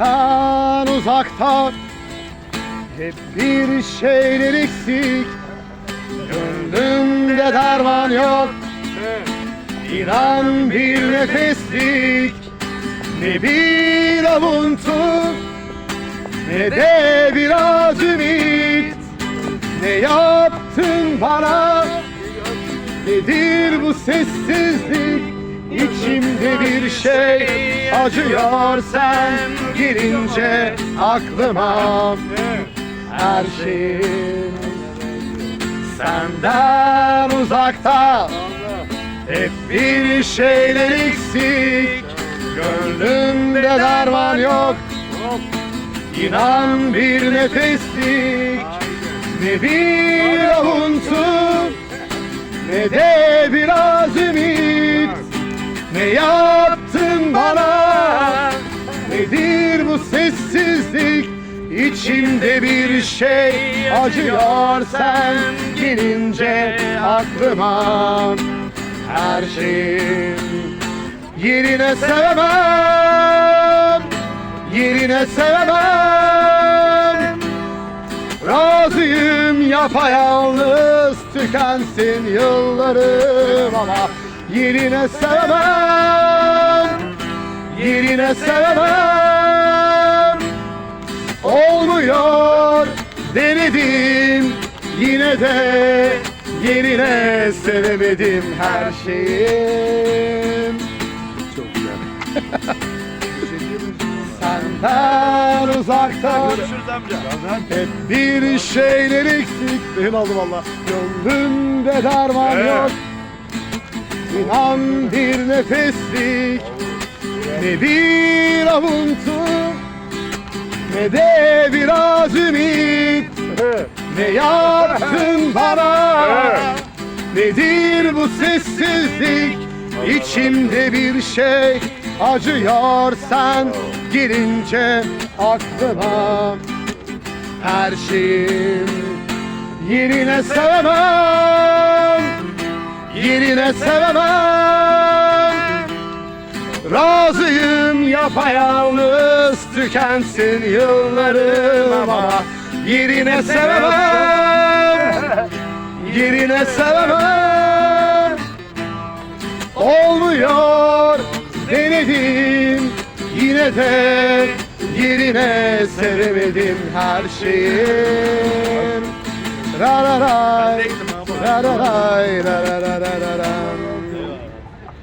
Senden uzakta hep bir şeyler eksik. Gönlümde derman yok İnan bir nefeslik. Ne bir avuntu Ne de biraz ümit. Ne yaptın bana? Nedir bu sessizlik Bir şey acıyor. Sen girince aklıma her şeyim senden uzakta. Hep bir şeyler eksik Gönlümde derman yok. İnan bir nefeslik Ne bir avuntu Ne de Ne yaptın bana? Nedir bu sessizlik? İçimde bir şey acıyor sen gelince aklıma. Her şeyim Yerine sevemem Yerine sevemem. Razıyım yapayalnız tükensin yıllarım ama Yerine sevemem Yerine sevemem Olmuyor denedim yine de yerine sevemedim her şeyim. Çok güzel. Senden uzakta Görüşürüz amca. hep bir şeyler eksik. Benim aldım valla Gönlümde derman Evet. yok. İnan bir nefeslik Ne bir avuntu Ne de biraz ümit. Ne yaptın bana? Nedir bu sessizlik? İçimde bir şey acıyor. Sen girince aklıma her şeyim yerine sevemem. Yerine sevemem razıyım yapayalnız tükensin yıllarım ama yerine sevemem yerine sevemem olmuyor denedim yine de yerine sevemedim her şeyim ra ra ra ra ray ra ra ra ra ra ram.